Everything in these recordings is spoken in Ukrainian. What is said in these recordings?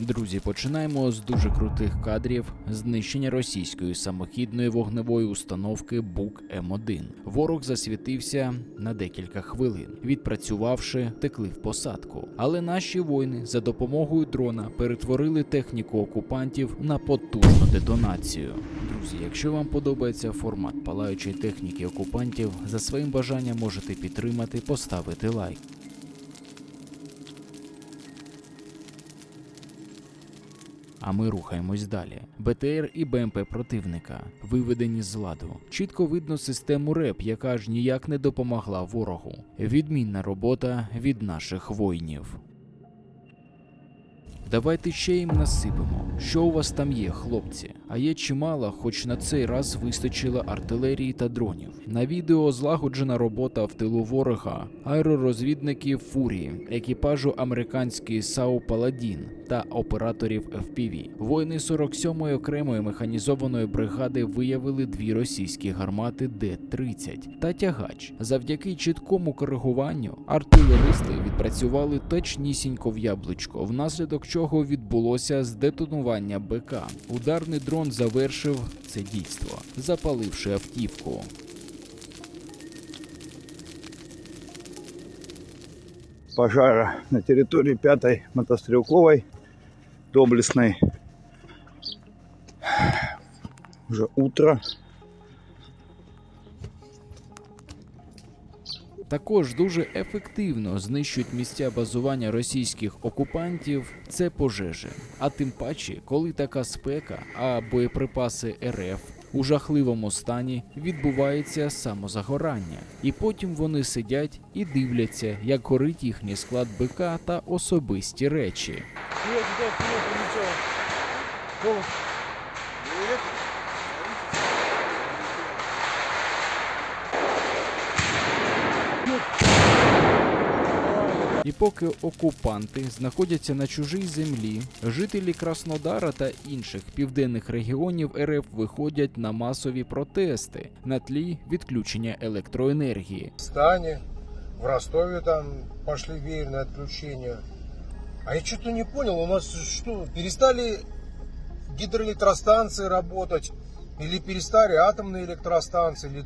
Друзі, починаємо з дуже крутих кадрів знищення російської самохідної вогневої установки Бук М1. Ворог засвітився на декілька хвилин, відпрацювавши, текли в посадку. Але наші воїни за допомогою дрона перетворили техніку окупантів на потужну детонацію. Друзі, якщо вам подобається формат палаючої техніки окупантів, за своїм бажанням можете підтримати, поставити лайк. А ми рухаємось далі. БТР і БМП противника виведені з ладу. Чітко видно систему РЕП, яка ж ніяк не допомогла ворогу. Відмінна робота від наших воїнів. Давайте ще їм насипемо. Що у вас там є, хлопці? А є чимало, хоч на цей раз вистачило артилерії та дронів. На відео злагоджена робота в тилу ворога, аеророзвідників Фурії, екіпажу американської САУ Паладін та операторів FPV. Воїни 47-ї окремої механізованої бригади виявили дві російські гармати Д-30 та тягач. Завдяки чіткому коригуванню артилеристи відпрацювали точнісінько в яблучко, внаслідок чого відбулося здетонування БК. Ударний дрон завершив це дійство, запаливши автівку. пожара на территории пятой мотострелковой доблестной. Уже утро. Також дуже ефективно знищують місця базування російських окупантів це пожежі. А тим паче, коли така спека, а боєприпаси РФ у жахливому стані відбувається самозагорання, і потім вони сидять і дивляться, як горить їхній склад БК та особисті речі. І поки окупанти знаходяться на чужій землі, жителі Краснодара та інших південних регіонів РФ виходять на масові протести на тлі відключення електроенергії. В Стане, в Ростове там пошли веерные отключения. А я что-то не понял, у нас что, перестали гидроэлектростанции работать? Или перестали атомные электростанции? Или,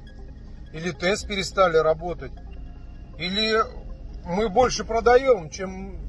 или ТЭС перестали работать? Или мы больше продаем, чем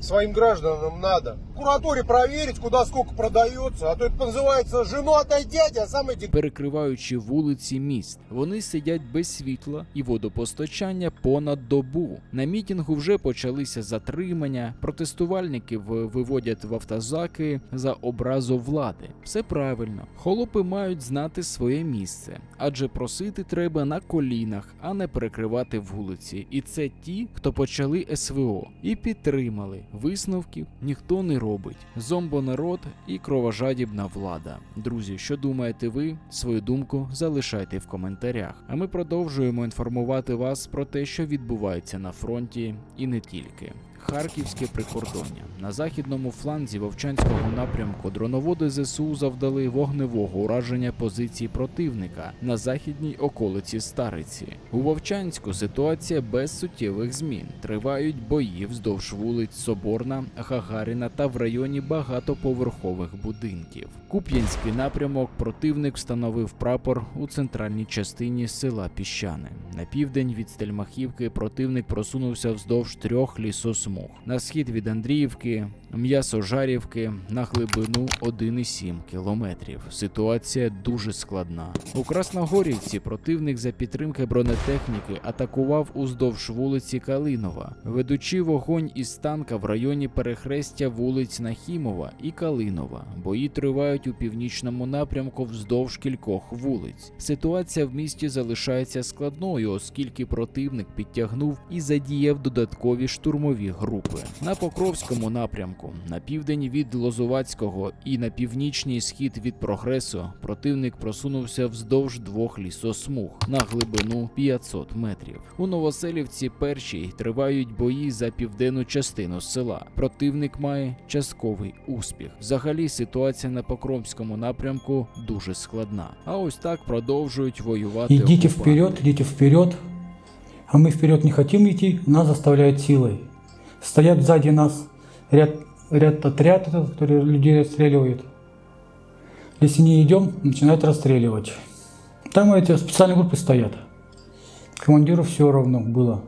своим гражданам надо? В прокуратуре проверить, куда сколько продается, а то это называется «женатый дядя», а сам эти перекриваючи вулиці міст. Вони сидять без світла і водопостачання понад добу. На мітінгу вже почалися затримання. Протестувальники в- виводять в автозаки за образу влади. Все правильно. Холопи мають знати своє місце, адже просити треба на колінах, а не перекривати вулиці. І це ті, хто почали СВО і підтримали. Висновків ніхто не робить. Зомбонарод і кровожадібна влада. Друзі, що думаєте ви? Свою думку залишайте в коментарях. А ми продовжуємо інформувати вас про те, що відбувається на фронті, і не тільки. Харківське прикордоння на західному фланзі Вовчанського напрямку дроноводи ЗСУ завдали вогневого ураження позицій противника на західній околиці Стариці. У Вовчанську ситуація без суттєвих змін. Тривають бої вздовж вулиць Соборна, Гагаріна та в районі багатоповерхових будинків. Куп'янський напрямок противник встановив прапор у центральній частині села Піщани. На південь від Стельмахівки противник просунувся вздовж трьох лісосмуг. На схід від Андріївки, М'ясожарівки на глибину 1,7 кілометрів. Ситуація дуже складна. У Красногорівці противник за підтримки бронетехніки атакував уздовж вулиці Калинова, ведучи вогонь із танка в районі перехрестя вулиць Нахімова і Калинова. Бої тривають у північному напрямку вздовж кількох вулиць. Ситуація в місті залишається складною, оскільки противник підтягнув і задіяв додаткові штурмові групи. На Покровському напрямку, на південь від Лозувацького і на північний схід від прогресу, противник просунувся вздовж двох лісосмуг на глибину 500 метрів. У Новоселівці першій тривають бої за південну частину села. Противник має частковий успіх. Взагалі ситуація на Покровському напрямку дуже складна. А ось так продовжують воювати. Окупанти. вперед, идите вперед. А мы вперед не хотим идти, нас заставляют силой. Стоят сзади нас ряд ряд отряд, этот, который людей расстреливает. Если не идем, начинают расстреливать. Там эти специальные группы стоят. Командиру все равно было.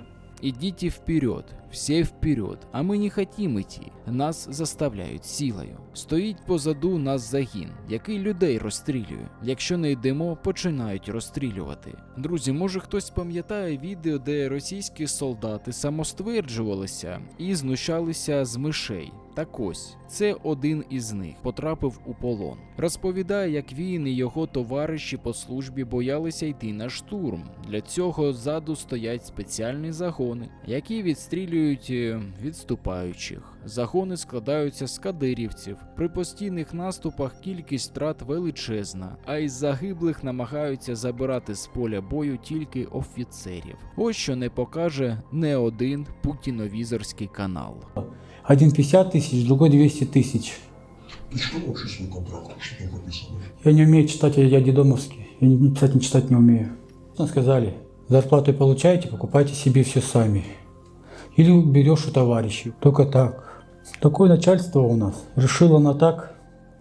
Идите вперед, все вперед, а ми не хотім іти. Нас заставляють силою. Стоїть позаду нас загін, який людей розстрілює. Якщо не йдемо, починають розстрілювати. Друзі, може хтось пам'ятає відео, де російські солдати самостверджувалися і знущалися з мишей. Так ось, це один із них потрапив у полон. Розповідає, як він і його товариші по службі боялися йти на штурм. Для цього ззаду стоять спеціальні загони, які відстрілюють е, відступаючих. Загони складаються з кадирівців. При постійних наступах кількість втрат величезна, а із загиблих намагаються забирати з поля бою тільки офіцерів. Ось що не покаже не один путіновізорський канал. Один 50 тысяч, другой 200 тысяч. Ты что вообще с рук брал, что там написано? Я не умею читать, я, я дедомовский. Я ни ни писать, ни читать не умею. Нам сказали, зарплату получаете, покупайте себе все сами. Или берешь у товарищей. Только так. Такое начальство у нас. Решило на так,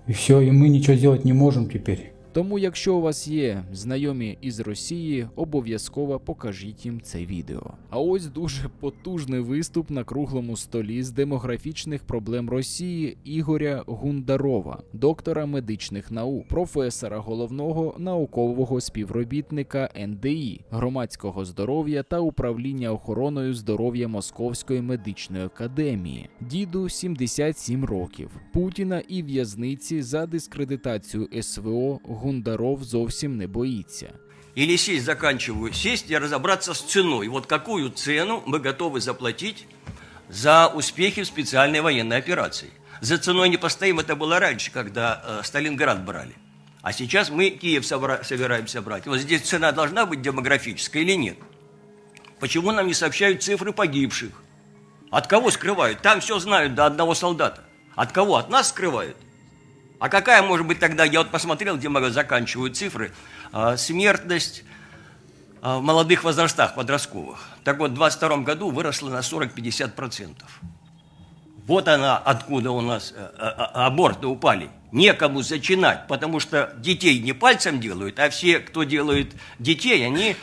и все, и мы ничего сделать не можем теперь. Тому, якщо у вас є знайомі із Росії, обов'язково покажіть їм це відео. А ось дуже потужний виступ на круглому столі з демографічних проблем Росії Ігоря Гундарова, доктора медичних наук, професора головного наукового співробітника НДІ, громадського здоров'я та управління охороною здоров'я Московської медичної академії. Діду 77 років. Путіна і в'язниці за дискредитацію СВО Гундаров зовсім не боїться. Или сесть, заканчиваю, сесть и разобраться с ценой. Вот какую цену мы готовы заплатить за успехи в специальной военной операции. За ценой не постоим, это было раньше, когда э, Сталинград брали. А сейчас мы Киев собираемся брать. Вот здесь цена должна быть демографическая или нет? Почему нам не сообщают цифры погибших? От кого скрывают? Там все знают до одного солдата. От кого? От нас скрывают? А какая может быть тогда, я вот посмотрел, где мы заканчивают цифры, а, смертность а, в молодых возрастах, подростковых. Так вот, в 22 году выросла на 40-50%. Вот она, откуда у нас э, э, э, аборты упали. Некому зачинать, потому что детей не пальцем делают, а все, кто делают детей, они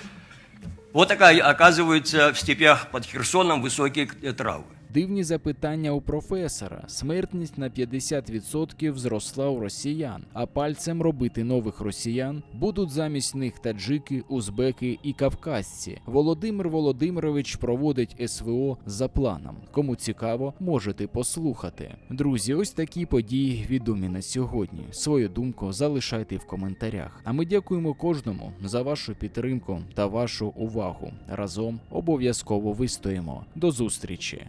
вот такая оказываются в степях под Херсоном высокие травы. Дивні запитання у професора. Смертність на 50% зросла у росіян, а пальцем робити нових росіян будуть замість них таджики, узбеки і кавказці. Володимир Володимирович проводить СВО за планом. Кому цікаво, можете послухати. Друзі, ось такі події відомі на сьогодні. Свою думку залишайте в коментарях. А ми дякуємо кожному за вашу підтримку та вашу увагу. Разом обов'язково вистоїмо. До зустрічі!